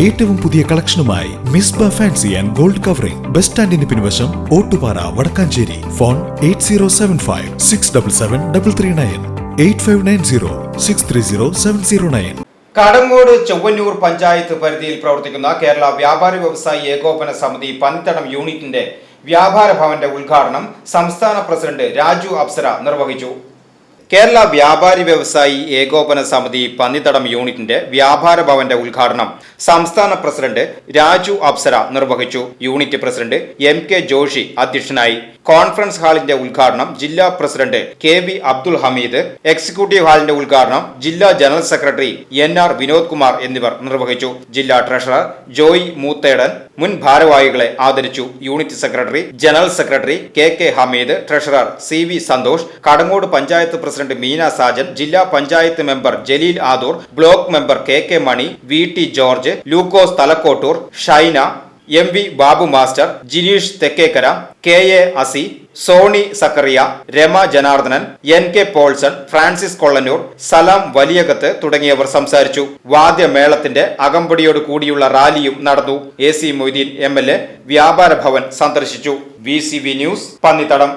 ഏറ്റവും പുതിയ കളക്ഷനുമായി Misba fancy and gold covering. Bus സ്റ്റാൻഡിന് പിൻവശം Ottupara Vadakkanchery. Phone eight zero seven five six double seven double three nine. Eight five nine zero six three zero seven zero nine. Kadangode Chowwannur panchayat പരിധിയിൽ പ്രവർത്തിക്കുന്ന കേരള വ്യാപാരി വ്യവസായി ഏകോപന സമിതി പന്നിത്തടം യൂണിറ്റിന്റെ വ്യാപാര ഭവന്റെ ഉദ്ഘാടനം സംസ്ഥാന പ്രസിഡന്റ് രാജു അപ്സര നിർവഹിച്ചു. കേരള വ്യാപാരി വ്യവസായി ഏകോപന സമിതി പന്നിത്തടം യൂണിറ്റിന്റെ വ്യാപാര ഭവന്റെ ഉദ്ഘാടനം സംസ്ഥാന പ്രസിഡന്റ് രാജു അപ്സര നിർവഹിച്ചു. Unit president M K Joshi അധ്യക്ഷനായി. കോൺഫറൻസ് ഹാളിന്റെ ഉദ്ഘാടനം ജില്ലാ president K V Abdul Hameed executive ഹാളിന്റെ ഉദ്ഘാടനം ജില്ലാ general secretary N R Vinod Kumar എന്നിവർ നിർവഹിച്ചു. ജില്ലാ ട്രഷറർ ജോയ് മൂത്തേടൻ മുൻ ഭാരവാഹികളെ ആദരിച്ചു. Unit secretary general secretary K K Hameed treasurer C V Santhosh Kadangode panchayat president Meena Sajan ജില്ലാ panchayat member Jaleel Adoor block member K K Mani V T George Lukose Thalakottoor Shaina M V Babu master Jineesh Thekkekara K A Asi Soni Zachariah Rama Janardhanan N K Paulson Francis Kollannur Salam Valiyakath തുടങ്ങിയവർ സംസാരിച്ചു. വാദ്യമേളത്തിന്റെ അകമ്പടിയോട് കൂടിയുള്ള റാലിയും നടന്നു. A C Moideen M L A Vyapara Bhavan സന്ദർശിച്ചു. V C V news Pannithadam.